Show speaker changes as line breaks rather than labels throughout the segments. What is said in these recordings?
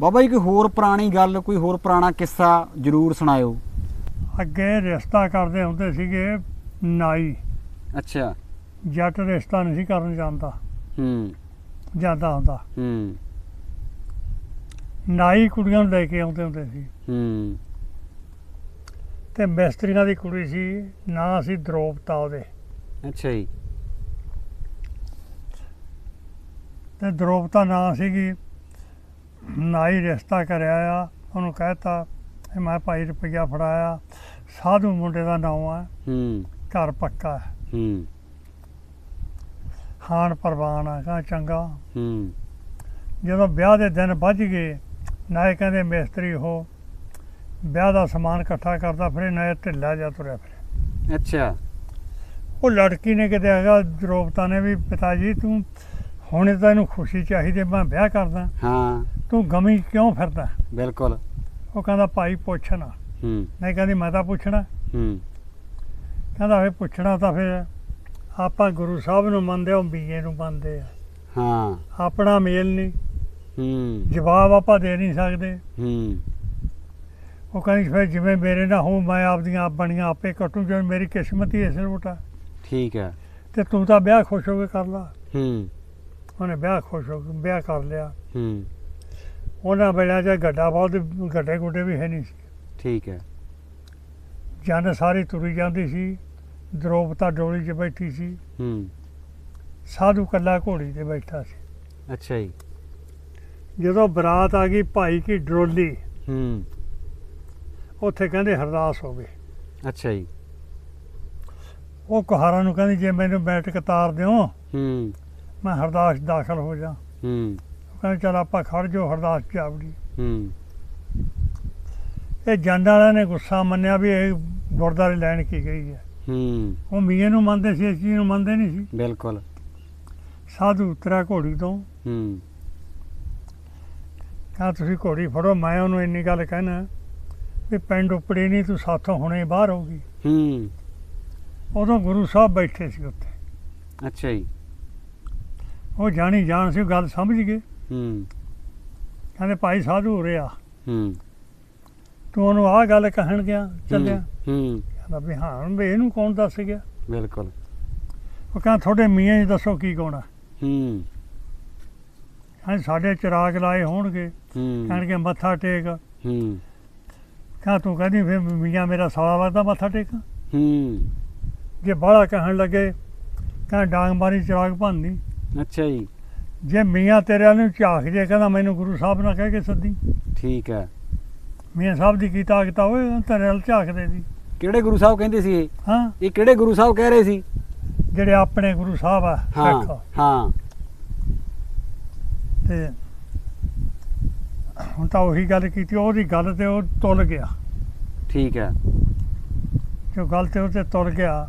ਬਾਬਾ ਜੀ ਕੋਈ ਹੋਰ ਪੁਰਾਣੀ ਗੱਲ ਕੋਈ ਹੋਰ ਪੁਰਾਣਾ ਕਿੱਸਾ ਜਰੂਰ ਸੁਣਾਇਓ।
ਅੱਗੇ ਰਿਸ਼ਤਾ ਕਰਦੇ ਹੁੰਦੇ ਸੀਗੇ ਨਾਈ।
ਅੱਛਾ।
ਜੱਟ ਰਿਸ਼ਤਾ ਨਹੀਂ ਸੀ ਕਰਨ ਜਾਂਦਾ।
ਹੂੰ।
ਜਾਂਦਾ ਹੁੰਦਾ।
ਹੂੰ।
ਨਾਈ ਕੁੜੀਆਂ ਨੂੰ ਲੈ ਕੇ ਆਉਂਦੇ ਹੁੰਦੇ ਸੀ।
ਹੂੰ।
ਤੇ ਮਿਸਤਰੀਆਂ ਦੀ ਕੁੜੀ ਸੀ ਨਾਂ ਸੀ ਦਰੋਪਤਾ ਉਹਦੇ
ਅੱਛਾ ਜੀ।
ਤੇ ਦਰੋਪਤਾ ਨਾਂ ਸੀਗੀ। ਨਾਈ ਰਿਸ਼ਤਾ ਕਰਿਆ ਆ। ਉਹਨੂੰ ਕਹਿਤਾ ਇਹ ਮੈਂ ਭਾਈ ਰੁਪਈਆ ਫੜਾਇਆ। ਸਾਧੂ ਮੁੰਡੇ ਦਾ ਨਾਮ ਆ।
ਹੂੰ।
ਘਰ ਪੱਕਾ ਹੈ।
ਹੂੰ।
ਖਾਨ ਪਰਵਾਨ ਆ ਕਹਾਂ ਚੰਗਾ।
ਹੂੰ।
ਜਦੋਂ ਵਿਆਹ ਦੇ ਦਿਨ ਵੱਜ ਗਏ ਨਾਲੇ ਕਹਿੰਦੇ ਮਿਸਤਰੀ ਉਹ ਵਿਆਹ ਦਾ ਸਮਾਨ ਇਕੱਠਾ ਕਰਦਾ ਫਿਰੇ ਨਾਲੇ ਢਿੱਲਾ ਜਾ ਤੁਰਿਆ ਫਿਰੇ।
ਅੱਛਾ।
ਉਹ ਲੜਕੀ ਨੇ ਕਿਤੇ ਹੈਗਾ ਦਰੋਪਤਾ ਨੇ ਵੀ ਪਿਤਾ ਜੀ ਤੂੰ ਹੁਣੇ ਤਾਂ ਇਹਨੂੰ ਖੁਸ਼ੀ ਚਾਹੀਦੀ ਮੈਂ ਵਿਆਹ ਕਰਦਾ।
ਹਾਂ।
ਤੂੰ ਗਮੀ ਕਿਉਂ ਫਿਰਦਾ?
ਬਿਲਕੁਲ।
ਉਹ ਕਹਿੰਦਾ ਭਾਈ ਪੁੱਛਣਾ
ਹੂੰ।
ਨਹੀਂ ਕਹਿੰਦੀ ਮੈਂ ਤਾਂ ਪੁੱਛਣਾ।
ਹੂੰ।
ਕਹਿੰਦਾ ਫੇ ਪੁੱਛਣਾ ਤਾਂ ਫਿਰ ਆਪਾਂ ਗੁਰੂ ਸਾਹਿਬ ਨੂੰ ਮੰਨਦੇ ਹਾਂ ਬੀਏ ਨੂੰ ਮੰਨਦੇ ਆ।
ਹਾਂ।
ਆਪਣਾ ਮੇਲ ਨਹੀਂ।
ਹੂੰ।
ਜਵਾਬ ਆਪਾਂ ਦੇ ਨਹੀਂ ਸਕਦੇ।
ਹੂੰ।
ਉਹ ਕਹਿੰਦੀ ਫਿਰ ਜਿਵੇਂ ਮੇਰੇ ਨਾਲ ਹੋ ਮੈਂ ਆਪਦੀਆਂ ਆਪ ਬਣੀਆਂ ਆਪੇ ਕੱਟੂ ਜਿਵੇਂ ਮੇਰੀ ਕਿਸਮਤ ਹੀ ਇਸ ਰੋਟਾ
ਠੀਕ ਹੈ।
ਤੇ ਤੂੰ ਤਾਂ ਵਿਆਹ ਖੁਸ਼ ਹੋ ਕੇ ਕਰ ਲਾ।
ਹੂੰ।
ਉਹਨੇ ਵਿਆਹ ਖੁਸ਼ ਹੋ ਕੇ ਵਿਆਹ ਕਰ ਲਿਆ।
ਹੂੰ।
ਉਹਨਾਂ ਵੇਲੇ 'ਚ ਗੱਡਾ ਬਹੁਤ ਗੱਡੇ ਗੁੱਡੇ ਵੀ ਹੈ ਨਹੀਂ ਸੀ।
ਠੀਕ ਹੈ।
ਜਨ ਸਾਰੀ ਤੁਰੀ ਜਾਂਦੀ ਸੀ ਦਰੋਪਤਾ ਡੋਲੀ 'ਚ ਬੈਠੀ ਸੀ।
ਹੂੰ।
ਸਾਧੂ ਕੱਲਾ ਘੋੜੀ ਤੇ ਬੈਠਾ ਸੀ।
ਅੱਛਾ ਜੀ।
ਜਦੋਂ ਬਰਾਤ ਆ ਗਈ ਭਾਈ ਕੀ ਡਰੋਲੀ
ਹੂੰ।
ਉੱਥੇ ਕਹਿੰਦੇ ਹਰਦਾਸ ਹੋਵੇ
ਅੱਛਾ ਜੀ।
ਉਹ ਕੁਹਾਰਾਂ ਨੂੰ ਕਹਿੰਦੀ ਜੇ ਮੈਨੂੰ ਬੈਠਕ ਤਾਰ ਦਿਓ
ਹੂੰ।
ਮੈਂ ਹਰਦਾਸ ਦਾਖਲ ਹੋ ਜਾ।
ਹੂੰ।
ਉਹ ਕਹਿੰਦੇ ਚਲ ਆਪਾਂ ਖੜ ਜਾਓ ਹਰਦਾਸ ਚਾਵੜੀ
ਹੂੰ।
ਇਹ ਜੰਡ ਵਾਲਿਆਂ ਨੇ ਗੁੱਸਾ ਮੰਨਿਆ ਵੀ ਇਹ ਗੁਰਦਾਰੇ ਲੈਣ ਕੀ ਗਈ ਹੈ।
ਹੂੰ।
ਉਹ ਮੀਆਂ ਨੂੰ ਮੰਨਦੇ ਸੀ ਇਸ ਚੀਜ਼ ਨੂੰ ਮੰਨਦੇ ਨਹੀਂ ਸੀ।
ਬਿਲਕੁਲ।
ਸਾਧੂ ਉਤਰਿਆ ਘੋੜੀ ਤੋਂ।
ਹੂੰ।
ਕਹਾ ਤੁਸੀਂ ਘੋੜੀ ਫੜੋ ਮੈਂ ਉਹਨੂੰ ਇੰਨੀ ਗੱਲ ਕਹਿਣਾ ਵੀ ਪਿੰਡ ਉਪੜੀ ਨਹੀਂ ਤੂੰ ਸਾਥੋਂ ਹੁਣੇ ਬਾਹਰ ਹੋਗੀ
ਹੂੰ।
ਉਦੋਂ ਗੁਰੂ ਸਾਹਿਬ ਬੈਠੇ ਸੀ ਉੱਥੇ।
ਅੱਛਾ ਜੀ।
ਉਹ ਜਾਣੀ ਜਾਣ ਸੀ ਗੱਲ ਸਮਝ ਗਏ।
ਹੂੰ।
ਕਹਿੰਦੇ ਭਾਈ ਸਾਧੂ ਰਿਹਾ।
ਹੂੰ।
ਤੂੰ ਉਹਨੂੰ ਆਹ ਗੱਲ ਕਹਿਣ ਗਿਆ ਚੱਲਿਆ।
ਹੂੰ
ਕਹਿੰਦਾ ਵੀ ਹਾਂ ਵੀ ਇਹਨੂੰ ਕੌਣ ਦੱਸ ਗਿਆ?
ਬਿਲਕੁਲ।
ਉਹ ਕਹਿੰਦਾ ਤੁਹਾਡੇ ਮੀਆਂ ਜੀ ਦੱਸੋ ਕੀ ਕੌਣਾ
ਹੂੰ।
ਹਾਂ ਸਾਡੇ ਚਿਰਾਗ ਲਾਏ ਹੋਣਗੇ।
ਹੂੰ।
ਕਹਿਣਗੇ ਮੱਥਾ ਟੇਕ।
ਹੂੰ।
ਕਹਾਂ ਤੂੰ ਕਹਿੰਦੀ ਫਿਰ ਮੀਆਂ ਮੇਰਾ ਸਾਲਾ ਲੱਗਦਾ ਮੱਥਾ ਟੇਕ?
ਹੂੰ।
ਜੇ ਬਾਹਲਾ ਕਹਿਣ ਲੱਗੇ ਕਹਿੰਦਾ ਡਾਂਗ ਮਾਰੀ ਚਿਰਾਗ ਭੰਨੀ
ਅੱਛਾ ਜੀ।
ਜੇ ਮੀਆਂ ਤੇਰੇ ਨੂੰ ਝਾਕ ਜੇ ਕਹਿੰਦਾ ਮੈਨੂੰ ਗੁਰੂ ਸਾਹਿਬ ਨਾਲ ਕਹਿ ਕੇ ਸੱਦੀ।
ਠੀਕ ਹੈ।
ਮੀਆਂ ਸਾਹਿਬ ਦੀ ਕੀ ਤਾਕਤ ਆ ਓਏ ਤੇਰੇ ਨਾਲ ਝਾਕਦੇ ਦੀ
ਕਿਹੜੇ ਗੁਰੂ ਸਾਹਿਬ ਕਹਿੰਦੇ ਸੀ ਇਹ?
ਹਾਂ।
ਇਹ ਕਿਹੜੇ ਗੁਰੂ ਸਾਹਿਬ ਕਹਿ ਰਹੇ ਸੀ?
ਜਿਹੜੇ ਆਪਣੇ ਗੁਰੂ ਸਾਹਿਬ ਆ
ਹਾਂ ਹਾਂ।
ਤੇ ਹੁਣ ਤਾਂ ਉਹੀ ਗੱਲ ਕੀਤੀ ਉਹਦੀ ਗੱਲ ਤੇ ਉਹ ਤੁਲ ਗਿਆ।
ਠੀਕ ਹੈ।
ਜੋ ਗੱਲ ਤੇ ਉਹ ਤੇ ਤੁਲ ਗਿਆ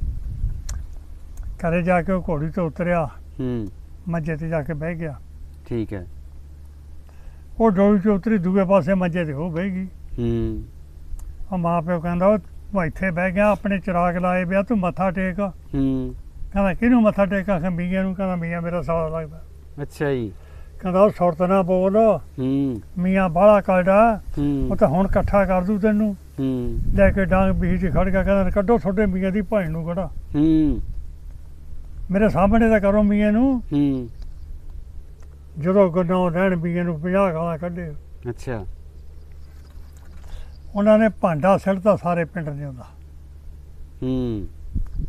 ਘਰੇ ਜਾ ਕੇ ਉਹ ਘੋੜੀ ਤੋਂ ਉਤਰਿਆ।
ਹੂੰ।
ਮੰਜੇ ਤੇ ਜਾ ਕੇ ਬਹਿ ਗਿਆ।
ਠੀਕ ਹੈ।
ਉਹ ਡੋਲੀ ਤੋਂ ਉਤਰੀ ਦੂਏ ਪਾਸੇ ਮੰਜੇ ਤੇ ਉਹ ਬਹਿ ਗਈ।
ਹੂੰ।
ਉਹ ਮਾਂ ਪਿਓ ਕਹਿੰਦਾ ਉਹ ਤੂੰ ਇੱਥੇ ਬਹਿ ਗਿਆ ਆਪਣੇ ਚਿਰਾਗ ਲਾਏ ਪਿਆ ਤੂੰ ਮੱਥਾ ਟੇਕ।
ਹੂੰ।
ਕਹਿੰਦਾ ਕਿਹਨੂੰ ਮੱਥਾ ਟੇਕਾਂ? ਕਿ ਮੀਆਂ ਨੂੰ। ਕਹਿੰਦਾ ਮੀਆਂ ਮੇਰਾ ਸਾਲਾ ਲੱਗਦਾ।
ਅੱਛਾ ਜੀ।
ਕਹਿੰਦਾ ਉਹ ਸੁਰਤ ਨਾ ਬੋਲ।
ਹੂੰ।
ਮੀਆਂ ਬਾਹਲਾ ਕਾਇਦਾ
ਹੂੰ।
ਉਹ ਤਾਂ ਹੁਣ ਇਕੱਠਾ ਕਰ ਦੂ ਤੈਨੂੰ।
ਹੂੰ।
ਲੈ ਕੇ ਡਾਂਗ ਬੀਜ ਖੜ ਗਿਆ। ਕਹਿੰਦਾ ਕੱਢੋ ਤੁਹਾਡੇ ਮੀਆਂ ਦੀ ਭੈਣ ਨੂੰ ਕਢਾ
ਹੂੰ।
ਮੇਰੇ ਸਾਹਮਣੇ ਤਾਂ ਕਰੋ ਮੀਆਂ ਨੂੰ।
ਹੂੰ।
ਜਦੋਂ ਗਨੋਂ ਰਹਿਣ ਮੀਆਂ ਨੂੰ 50 ਗਾਲਾਂ ਕੱਢੇ।
ਅੱਛਾ।
ਉਹਨਾਂ ਨੇ ਭਾਂਡਾ ਸਿੱਟਦਾ ਸਾਰੇ ਪਿੰਡ ਨੇ ਉਹਦਾ।
ਹੂੰ।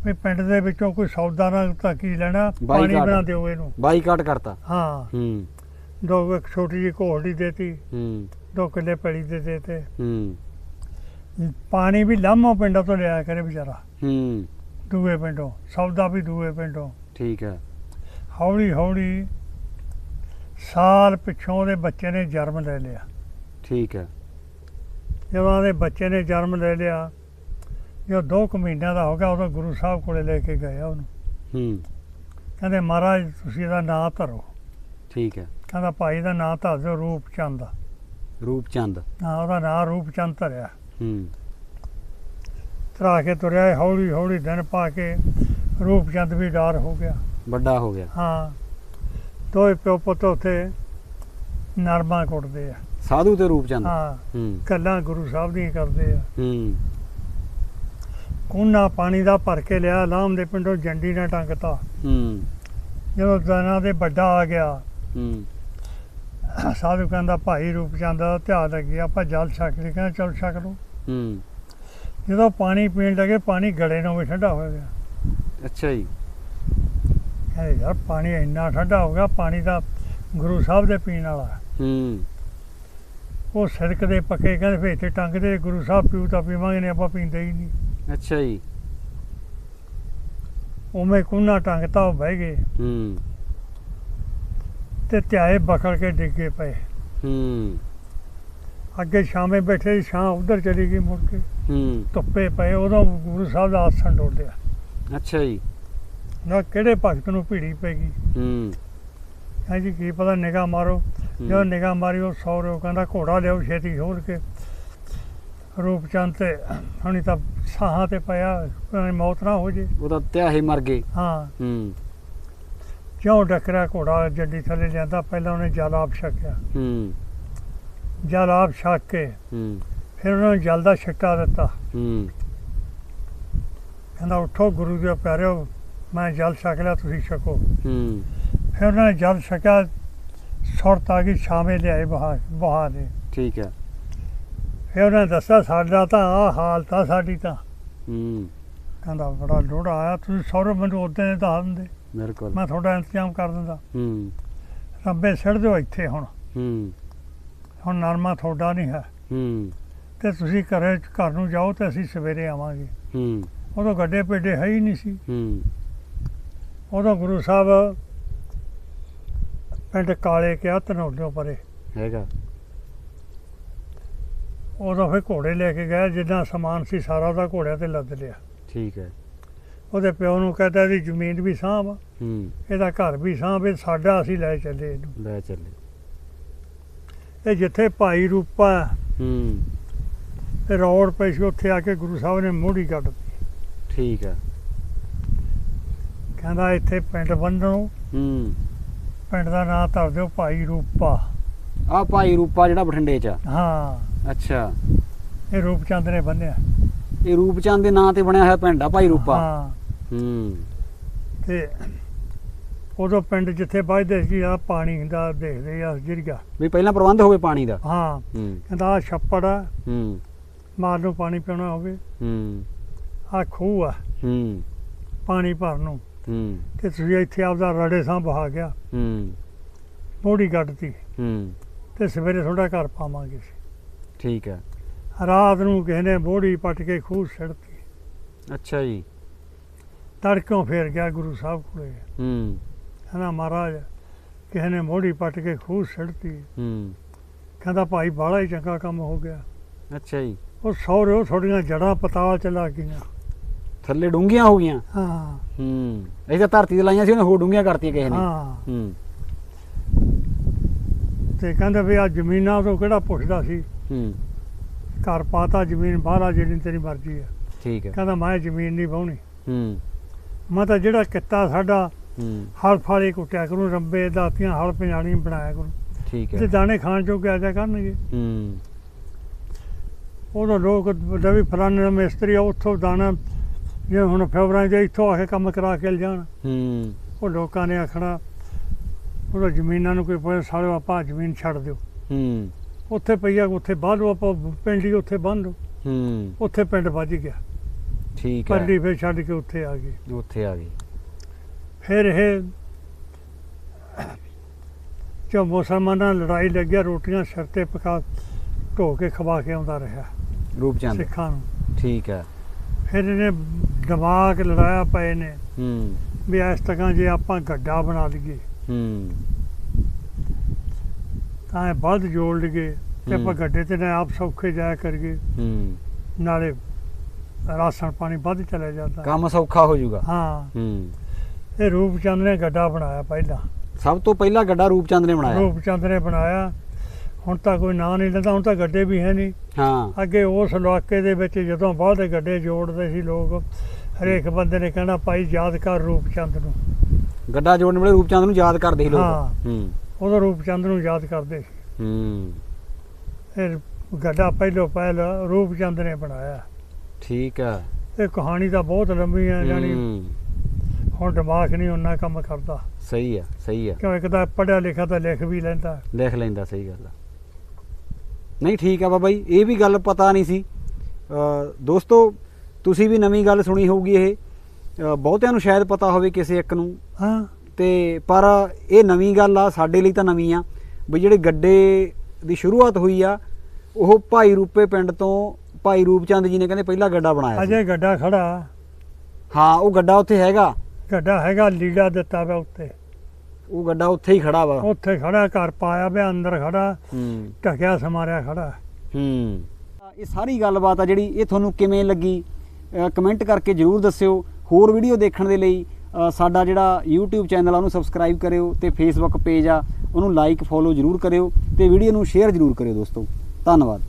ਵੀ ਪਿੰਡ ਦੇ ਵਿੱਚੋਂ ਕੋਈ ਸੌਦਾ ਨਾ ਤਾਂ ਕੀ ਲੈਣਾ? ਪਾਣੀ। ਬਣਾ ਦਿਓ ਇਹਨੂੰ।
ਬਾਈਕਾਟ ਕਰਤਾ।
ਹਾਂ।
ਹੂੰ।
ਦੋ ਇੱਕ ਛੋਟੀ ਜਿਹੀ ਘੋੜੀ ਦੇਤੀ।
ਹੂੰ।
ਦੋ ਕਿੱਲੇ ਪੈਲੀ ਦੇ ਦੇਤੇ।
ਹੂੰ।
ਪਾਣੀ ਵੀ ਲਾਮੋ ਪਿੰਡਾਂ ਤੋਂ ਲਿਆ ਕਰੇ ਵਿਚਾਰਾ।
ਹੂੰ।
ਦੂਏ ਪਿੰਡੋਂ ਸੌਦਾ ਵੀ ਦੂਏ ਪਿੰਡੋਂ।
ਠੀਕ ਹੈ।
ਹੌਲੀ ਹੌਲੀ ਸਾਲ ਪਿੱਛੋਂ ਉਹਦੇ ਬੱਚੇ ਨੇ ਜਨਮ ਲੈ ਲਿਆ।
ਠੀਕ ਹੈ।
ਜਦੋਂ ਉਹਦੇ ਬੱਚੇ ਨੇ ਜਨਮ ਲੈ ਲਿਆ ਦੋ ਕੁ ਮਹੀਨਿਆਂ ਦਾ ਹੋ ਗਿਆ ਉਦੋਂ ਗੁਰੂ ਸਾਹਿਬ ਕੋਲੇ ਲੈ ਕੇ ਗਏ ਉਹਨੂੰ।
ਹੂੰ।
ਕਹਿੰਦੇ ਮਹਾਰਾਜ ਤੁਸੀਂ ਇਹਦਾ ਨਾਂ ਧਰੋ।
ਠੀਕ ਹੈ।
ਕਹਿੰਦਾ ਭਾਈ ਦਾ ਨਾਂ ਧਰ ਦਿਓ ਰੂਪ ਚੰਦ
ਰੂਪ ਚੰਦ।
ਹਾਂ ਉਹਦਾ ਨਾਂ ਰੂਪ ਚੰਦ ਧਰਿਆ।
ਹੂੰ।
ਧਰਾ ਕੇ ਤੁਰਿਆ ਹੌਲੀ ਹੌਲੀ ਦਿਨ ਪਾ ਕੇ ਰੂਪ ਚੰਦ ਵੀ ਡਾਰ ਹੋ ਗਿਆ।
ਵੱਡਾ ਹੋ ਗਿਆ।
ਹਾਂ। ਦੋਏ ਪਿਓ ਪੁੱਤ ਉੱਥੇ ਨਰਮਾ ਕੁੱਟਦੇ ਆ।
ਸਾਧੂ ਤੇ ਰੂਪਚੰਦ
ਹਾਂ।
ਹੂੰ।
ਗੱਲਾਂ ਗੁਰੂ ਸਾਹਿਬ ਦੀਆਂ ਕਰਦੇ ਆ।
ਹੂੰ।
ਕੋਨਾ ਪਾਣੀ ਦਾ ਭਰ ਕੇ ਲਿਆ ਲਾਮ ਦੇ ਪਿੰਡੋਂ ਜੰਡੀ ਨਾਲ ਟੰਗਤਾ।
ਹੂੰ।
ਜਦੋਂ ਦਾਣਾ ਦੇ ਵੱਡਾ ਆ ਗਿਆ
ਹੂੰ।
ਸਾਧੂ ਕਹਿੰਦਾ ਭਾਈ ਰੂਪਚੰਦ ਦਾ ਧਿਆਨ ਲੱਗੇ ਆਪਾਂ ਜਲ ਛਕ ਲਈ। ਕਹਿੰਦਾ ਚਲ ਛਕ ਲਓ।
ਹੂੰ।
ਜਦੋਂ ਪਾਣੀ ਪੀਣ ਲੱਗੇ ਪਾਣੀ ਗਲੇ ਨੂੰ ਵੀ ਠੰਡਾ ਹੋ ਗਿਆ।
ਅੱਛਾ ਜੀ।
ਕਹਿੰਦੇ ਯਾਰ ਪਾਣੀ ਇੰਨਾ ਠੰਡਾ ਹੋ ਗਿਆ ਪਾਣੀ ਦਾ ਗੁਰੂ ਸਾਹਿਬ ਦੇ ਪੀਣ ਵਾਲਾ
ਹੂੰ।
ਉਹ ਸੜਕ ਦੇ ਪੱਕੇ ਕਹਿੰਦੇ ਫੇਰ ਇੱਥੇ ਟੰਗਦੇ ਗੁਰੂ ਸਾਹਿਬ ਪੀਊ ਤਾਂ ਪੀਵਾਂਗੇ ਨਹੀਂ ਆਪਾਂ ਪੀਂਦੇ ਹੀ ਨਹੀਂ।
ਅੱਛਾ ਜੀ।
ਉਵੇਂ ਕੁੰਨਾ ਟੰਗਤਾ ਉਹ ਬਹਿ ਗਏ।
ਹੂੰ।
ਤੇ ਧਿਆਏ ਬਖਲ ਕੇ ਡਿੱਗੇ ਪਏ।
ਹੂੰ।
ਅੱਗੇ ਸ਼ਾਮੇ ਬੈਠੇ ਸੀ, ਛਾਂ ਉਧਰ ਚਲੀ ਗਈ ਮੁੜ ਕੇ।
ਹੂੰ।
ਧੁੱਪੇ ਪਏ ਉਦੋਂ ਗੁਰੂ ਸਾਹਿਬ ਦਾ ਆਸਣ ਡੋਲਿਆ
ਅੱਛਾ ਜੀ।
ਨਾ ਕਿਹੜੇ ਭਗਤ ਨੂੰ ਭੀੜੀ ਪੈ ਗਈ
ਹੂੰ।
ਹਾਂ ਜੀ ਕੀ ਪਤਾ ਨਿਗਾਹ ਮਾਰੋ। ਜਦੋਂ ਨਿਗਾਹ ਮਾਰੀ ਉਹ ਸੌ ਰਿਓ ਕਹਿੰਦਾ ਘੋੜਾ ਲਿਆਓ ਛੇਤੀ ਖੋਲ ਕੇ। ਰੂਪਚੰਦ ਤੇ ਹੁਣੀ ਤਾਂ ਸਾਹਾਂ ਤੇ ਪਿਆ ਉਹਨਾਂ ਮੌਤ ਨਾ ਹੋ ਜੇ।
ਉਹਦਾ ਧਿਆਹੇ ਮਰ ਗਏ।
ਹਾਂ।
ਹੂੰ।
ਕਿਉਂ ਡੱਕਰਿਆ ਘੋੜਾ ਜੱਡੀ ਥੱਲੇ ਲਿਆਂਦਾ ਪਹਿਲਾਂ ਉਹਨੇ ਜਲ ਆਪ ਛਕਿਆ।
ਹੂੰ।
ਜਲ ਆਪ ਛਕ ਕੇ
ਹੂੰ।
ਫਿਰ ਉਹਨਾਂ ਨੂੰ ਜਲ ਦਾ ਛਿੱਟਾ ਦਿੱਤਾ।
ਹੂੰ।
ਕਹਿੰਦਾ ਉੱਠੋ ਗੁਰੂ ਦੇ ਪਿਆਰਿਓ ਮੈਂ ਜਲ ਛਕ ਲਿਆ ਤੁਸੀਂ ਛਕੋ।
ਹੂੰ।
ਫਿਰ ਉਹਨਾਂ ਨੇ ਜਲ ਛਕਿਆ ਸੁਰਤ ਆ ਗਈ ਛਾਵੇਂ ਲਿਆਏ ਬਹਾ ਬਹਾ ਦੇ।
ਠੀਕ ਹੈ।
ਫਿਰ ਉਹਨਾਂ ਨੇ ਦੱਸਿਆ ਸਾਡਾ ਤਾਂ ਆ ਹਾਲਤ ਆ ਸਾਡੀ ਤਾਂ।
ਹੂੰ।
ਕਹਿੰਦਾ ਬੜਾ ਲੋੜਾ ਆਇਆ ਤੁਸੀਂ ਸੌਰਵ ਮੈਨੂੰ ਉਦੋਂ ਦੇ ਦੱਸ ਦਿੰਦੇ
ਬਿਲਕੁਲ।
ਮੈਂ ਤੁਹਾਡਾ ਇੰਤਜ਼ਾਮ ਕਰ ਦਿੰਦਾ।
ਹੂੰ।
ਰੱਬੇ ਸਿੱਟ ਦਿਓ ਇੱਥੇ ਹੁਣ।
ਹੂੰ।
ਹੁਣ ਨਰਮਾ ਤੁਹਾਡਾ ਨਹੀਂ ਹੈ।
ਹੂੰ।
ਤੇ ਤੁਸੀਂ ਘਰੇ ਘਰ ਨੂੰ ਜਾਓ ਤੇ ਅਸੀਂ ਸਵੇਰੇ ਆਵਾਂਗੇ।
ਹੂੰ।
ਉਦੋਂ ਗੱਡੇ ਪੇਡੇ ਹੈ ਹੀ ਨਹੀਂ ਸੀ।
ਹੂੰ।
ਉਦੋਂ ਗੁਰੂ ਸਾਹਿਬ ਪਿੰਡ ਕਾਲੇ ਕਿਹਾ ਧਨੌਲਿਓ ਪਰੇ।
ਹੈਗਾ।
ਉਦੋਂ ਫਿਰ ਘੋੜੇ ਲੈ ਕੇ ਗਏ ਜਿੰਨਾ ਸਮਾਨ ਸੀ ਸਾਰਾ ਉਹਦਾ ਘੋੜਿਆਂ ਤੇ ਲੱਦ ਲਿਆ।
ਠੀਕ ਹੈ।
ਉਹਦੇ ਪਿਓ ਨੂੰ ਕਹਿੰਦਾ ਇਹਦੀ ਜ਼ਮੀਨ ਵੀ ਸਾਂਭ
ਹੂੰ।
ਇਹਦਾ ਘਰ ਵੀ ਸਾਂਭ ਇਹ ਸਾਡਾ ਅਸੀਂ ਲੈ ਚੱਲੇ ਇਹਨੂੰ।
ਲੈ ਚੱਲੇ।
ਇਹ ਜਿੱਥੇ ਭਾਈ ਰੂਪਾ
ਹੂੰ।
ਤੇ ਰੋਡ ਪਈ ਸੀ ਉੱਥੇ ਆ ਕੇ ਗੁਰੂ ਸਾਹਿਬ ਨੇ ਮੋੜੀ ਕੱਢ ਦਿੱਤੀ।
ਠੀਕ ਹੈ
ਕਹਿੰਦਾ ਇੱਥੇ ਪਿੰਡ ਬੰਨੋ
ਹੂੰ।
ਪਿੰਡ ਦਾ ਨਾਂ ਧਰ ਦਿਓ ਭਾਈ ਰੂਪਾ।
ਆ ਭਾਈ ਰੂਪਾ ਜਿਹੜਾ ਬਠਿੰਡੇ ਚ ਆ?
ਹਾਂ।
ਅੱਛਾ।
ਇਹ ਰੂਪਚੰਦ ਨੇ ਬੰਨਿਆ।
ਇਹ ਰੂਪਚੰਦ ਦੇ ਨਾਂ ਤੇ ਬਣਿਆ ਹੋਇਆ ਪਿੰਡ ਆ ਭਾਈ ਰੂਪਾ?
ਹਾਂ।
ਹੂੰ।
ਤੇ ਉਦੋਂ ਪਿੰਡ ਜਿੱਥੇ ਵੱਜਦੇ ਸੀ ਆ ਪਾਣੀ ਦਾ ਦੇਖਦੇ ਆ ਜਿਰਗਾ
ਵੀ ਪਹਿਲਾਂ ਪ੍ਰਬੰਧ ਹੋਵੇ ਪਾਣੀ ਦਾ?
ਹਾਂ।
ਹੂੰ।
ਕਹਿੰਦਾ ਆ ਛੱਪੜ ਆ।
ਹੂੰ।
ਮਾਰ ਨੂੰ ਪਾਣੀ ਪੀਣਾ ਹੋਵੇ।
ਹੂੰ।
ਆ ਖੂਹ ਆ।
ਹੂੰ।
ਪਾਣੀ ਭਰਨ ਨੂੰ।
ਹੂੰ।
ਤੇ ਤੁਸੀਂ ਇੱਥੇ ਆਪਦਾ ਰੜੇ ਸਾਂ ਬਹਾ ਗਿਆ।
ਹੂੰ।
ਮੋੜੀ ਕੱਢਤੀ।
ਹੂੰ।
ਤੇ ਸਵੇਰੇ ਥੋੜਾ ਘਰ ਪਾਵਾਂਗੇ
ਠੀਕ ਹੈ
ਰਾਤ ਨੂੰ ਕਿਸੇ ਨੇ ਮੋੜੀ ਪੱਟ ਕੇ ਖੂਹ ਸਿੱਟਤੀ
ਅੱਛਾ ਜੀ।
ਤੜਕੋਂ ਫੇਰ ਗਿਆ ਗੁਰੂ ਸਾਹਿਬ ਕੋਲੇ।
ਹੂੰ।
ਕਹਿੰਦਾ ਮਹਾਰਾਜ ਕਿਸੇ ਨੇ ਮੋੜੀ ਪੱਟ ਕੇ ਖੂਹ ਸਿੱਟਤੀ
ਹੂੰ।
ਕਹਿੰਦਾ ਭਾਈ ਬਾਹਲਾ ਹੀ ਚੰਗਾ ਕੰਮ ਹੋ ਗਿਆ।
ਅੱਛਾ ਜੀ।
ਉਹ ਸੌਰੇ ਉਹ ਥੋੜੀਆਂ ਜੜਾਂ ਪਤਾਲ ਚ ਲੱਗ ਗਈਆਂ।
ਥੱਲੇ ਡੂੰਘੀਆਂ ਹੋ ਗਈਆਂ?
ਹਾਂ।
ਹੂੰ। ਅਸੀਂ ਤਾਂ ਧਰਤੀ ਤੇ ਲਾਈਆਂ ਸੀ ਉਹਨੇ ਹੋਰ ਡੂੰਘੀਆਂ ਕਰਤੀਆਂ ਕਿਸੇ ਨੇ।
ਹਾਂ।
ਹੂੰ।
ਤੇ ਕਹਿੰਦਾ ਵੀ ਆ ਜ਼ਮੀਨਾਂ ਤੋਂ ਕਿਹੜਾ ਪੁੱਛਦਾ ਸੀ?
ਹੂੰ।
ਘਰ ਪਾਤਾ ਜ਼ਮੀਨ ਬਾਹਲਾ ਜਿਹੜੀ ਤੇਰੀ ਮਰਜ਼ੀ ਹੈ
ਠੀਕ ਹੈ
ਕਹਿੰਦਾ ਮੈਂ ਜ਼ਮੀਨ ਨਹੀਂ ਵਾਹੁਣੀ।
ਹੂੰ।
ਮੈਂ ਤਾਂ ਜਿਹੜਾ ਕਿੱਤਾ ਸਾਡਾ
ਹੂੰ।
ਹਲ ਫਾਲੇ ਕੁੱਟਿਆ ਕਰੂੰ ਰੰਬੇ ਦਾਤੀਆਂ ਹਲ ਪੰਜਾਣੀ ਬਣਾਇਆ ਕਰੂੰ।
ਠੀਕ
ਤੇ
ਹੈ
ਦਾਣੇ ਖਾਣ ਜੋਗੇ ਆ ਜਾ ਕਰਨਗੇ।
ਹੂੰ।
ਉਦੋਂ ਲੋਕ ਰਵੀ ਫਲਾਣੇ ਦਾ ਮਿਸਤਰੀ ਆ ਉੱਥੋਂ ਦਾਣਾ ਜੇ ਹੁਣ ਫੈਬਰਾਂ ਦੇ ਇੱਥੋਂ ਆ ਕੇ ਕੰਮ ਕਰਾ ਕੇ ਜਾਣ।
ਹੂੰ।
ਉਹ ਲੋਕਾਂ ਨੇ ਆਖਣਾ ਉਹਦਾ ਜ਼ਮੀਨਾਂ ਨੂੰ ਕੋਈ ਪੁੱਛ ਸਾਲਿਓ ਆਪਾਂ ਜ਼ਮੀਨ ਛੱਡ ਦਿਓ।
ਹੂੰ।
ਉੱਥੇ ਪਈਆ ਉੱਥੇ ਬਾਹਰ ਆਪਾਂ ਪਿੰਡ ਹੀ ਉੱਥੇ ਬੰਨ ਲਓ
ਹੂੰ।
ਉੱਥੇ ਪਿੰਡ ਵੱਜ ਗਿਆ।
ਠੀਕ ਹੈ।
ਪਰਲੀ ਫਿਰ ਛੱਡ ਕੇ ਉੱਥੇ ਆ ਗਏ।
ਉੱਥੇ ਆ ਗਈ
ਫਿਰ ਇਹ ਜੋ ਮੁਸਲਮਾਨਾਂ ਲੜਾਈ ਲੱਗਿਆ ਰੋਟੀਆਂ ਸਿਰ ਤੇ ਪਕਾ ਢੋ ਕੇ ਖਵਾ ਕੇ ਆਉਂਦਾ ਰਿਹਾ।
ਰੂਪਚੰਦ
ਸਿੱਖਾਂ ਨੂੰ।
ਠੀਕ ਹੈ।
ਫਿਰ ਇਹਨੇ ਦਿਮਾਗ ਲੜਾਇਆ ਪਏ ਨੇ।
ਹੂੰ।
ਵੀ ਇਸ ਤਰ੍ਹਾਂ ਜੇ ਆਪਾਂ ਗੱਡਾ ਬਣਾ ਲਈਏ।
ਹੂੰ।
ਤਾਂ ਇਹ ਵੱਧ ਜੋੜ ਲਈਏ ਤੇ ਆਪਾਂ। ਗੱਡੇ ਤੇ ਨਾ ਆਪ ਸੌਖੇ ਜਾਇਆ ਕਰੀਏ।
ਹੂੰ।
ਨਾਲੇ ਰਾਸ਼ਨ ਪਾਣੀ ਵੱਧ ਚਲੇ ਜਾਂਦਾ।
ਕੰਮ ਸੌਖਾ ਹੋ ਜਾਊਗਾ।
ਹਾਂ।
ਹੂੰ।
ਇਹ ਰੂਪਚੰਦ ਨੇ ਗੱਡਾ ਬਣਾਇਆ ਪਹਿਲਾਂ।
ਸਭ ਤੋਂ ਪਹਿਲਾਂ ਗੱਡਾ ਰੂਪਚੰਦ ਨੇ ਬਣਾਇਆ।
ਰੂਪਚੰਦ ਨੇ ਬਣਾਇਆ। ਹੁਣ ਤਾਂ ਕੋਈ ਨਾਂ ਨਹੀਂ ਲੈਂਦਾ ਹੁਣ ਤਾਂ ਗੱਡੇ ਵੀ ਹੈ ਨਹੀਂ।
ਹਾਂ।
ਅੱਗੇ ਉਸ ਇਲਾਕੇ ਦੇ ਵਿੱਚ ਜਦੋਂ ਬਹੁਤ ਗੱਡੇ ਜੋੜਦੇ ਸੀ ਲੋਕ ਹਰੇਕ ਬੰਦੇ ਨੇ ਕਹਿਣਾ ਭਾਈ ਯਾਦ ਕਰ ਰੂਪਚੰਦ ਨੂੰ।
ਗੱਡਾ ਜੋੜਨ ਵੇਲੇ ਰੂਪਚੰਦ ਨੂੰ ਯਾਦ ਕਰਦੇ ਸੀ ਲੋਕ।
ਹਾਂ।
ਹੂੰ।
ਉਦੋਂ ਰੂਪਚੰਦ ਨੂੰ ਯਾਦ ਕਰਦੇ ਸੀ।
ਹੂੰ।
ਇਹ ਗੱਡਾ ਪਹਿਲੋ ਪਹਿਲ ਰੂਪ ਚੰਦ ਨੇ ਬਣਾਇਆ।
ਠੀਕ ਹੈ
ਇਹ ਕਹਾਣੀ ਤਾਂ ਬਹੁਤ ਲੰਬੀ ਹੈ ਜਾਨੀ ਹੁਣ ਦਿਮਾਗ ਨਹੀਂ ਉਹਨਾਂ ਕੰਮ ਕਰਦਾ।
ਸਹੀ ਹੈ ਸਹੀ ਹੈ
ਕਿਉਂ ਇੱਕ ਤਾਂ ਪੜਿਆ ਲਿਖਿਆ ਤਾਂ ਲਿਖ ਵੀ ਲੈਂਦਾ।
ਲਿਖ ਲੈਂਦਾ ਸਹੀ ਗੱਲ ਆ। ਨਹੀਂ ਠੀਕ ਆ ਬਾਬਾ ਜੀ ਇਹ ਵੀ ਗੱਲ ਪਤਾ ਨਹੀਂ ਸੀ। ਦੋਸਤੋ ਤੁਸੀਂ ਵੀ ਨਵੀਂ ਗੱਲ ਸੁਣੀ ਹੋਊਗੀ ਇਹ। ਬਹੁਤਿਆਂ ਨੂੰ ਸ਼ਾਇਦ ਪਤਾ ਹੋਵੇ ਕਿਸੇ ਇੱਕ ਨੂੰ।
ਹਾਂ।
ਤੇ ਪਰ ਇਹ ਨਵੀਂ ਗੱਲ ਆ ਸਾਡੇ ਲਈ ਤਾਂ ਨਵੀਂ ਆ। ਵੀ ਜਿਹੜੇ ਗੱਡੇ ਦੀ ਸ਼ੁਰੂਆਤ ਹੋਈ ਆ ਉਹ ਭਾਈ ਰੂਪੇ ਪਿੰਡ ਤੋਂ ਭਾਈ ਰੂਪਚੰਦ ਜੀ ਨੇ ਕਹਿੰਦੇ ਪਹਿਲਾ ਗੱਡਾ ਬਣਾਇਆ
ਅਜੇ ਗੱਡਾ ਖੜਾ।
ਹਾਂ ਉਹ ਗੱਡਾ ਉੱਥੇ ਹੈਗਾ।
ਗੱਡਾ ਹੈਗਾ ਲੀੜਾ ਦਿੱਤਾ ਵਾ ਉੱਤੇ।
ਉਹ ਗੱਡਾ ਉੱਥੇ ਹੀ ਖੜਾ ਵਾ।
ਉੱਥੇ ਖੜਾ ਘਰ ਪਾਇਆ ਵੇ ਅੰਦਰ ਖੜਾ
ਹੂੰ।
ਢਕਿਆ ਸਮਾਰਿਆ ਖੜਾ।
ਹੂੰ। ਇਹ ਸਾਰੀ ਗੱਲਬਾਤ ਆ ਜਿਹੜੀ ਇਹ ਤੁਹਾਨੂੰ ਕਿਵੇਂ ਲੱਗੀ ਕਮੈਂਟ ਕਰਕੇ ਜਰੂਰ ਦੱਸਿਓ। ਹੋਰ ਵੀਡੀਓ ਦੇਖਣ ਦੇ ਲਈ ਸਾਡਾ ਜਿਹੜਾ YouTube ਚੈਨਲ ਆ ਉਹਨੂੰ ਸਬਸਕ੍ਰਾਈਬ ਕਰਿਓ ਤੇ Facebook ਪੇਜ ਆ ਉਹਨੂੰ ਲਾਈਕ ਫੋਲੋ ਜਰੂਰ ਕਰਿਓ ਤੇ ਵੀਡੀਓ ਨੂੰ ਸ਼ੇਅਰ ਜਰੂਰ ਕਰਿਓ ਦੋਸਤੋ। ਧੰਨਵਾਦ।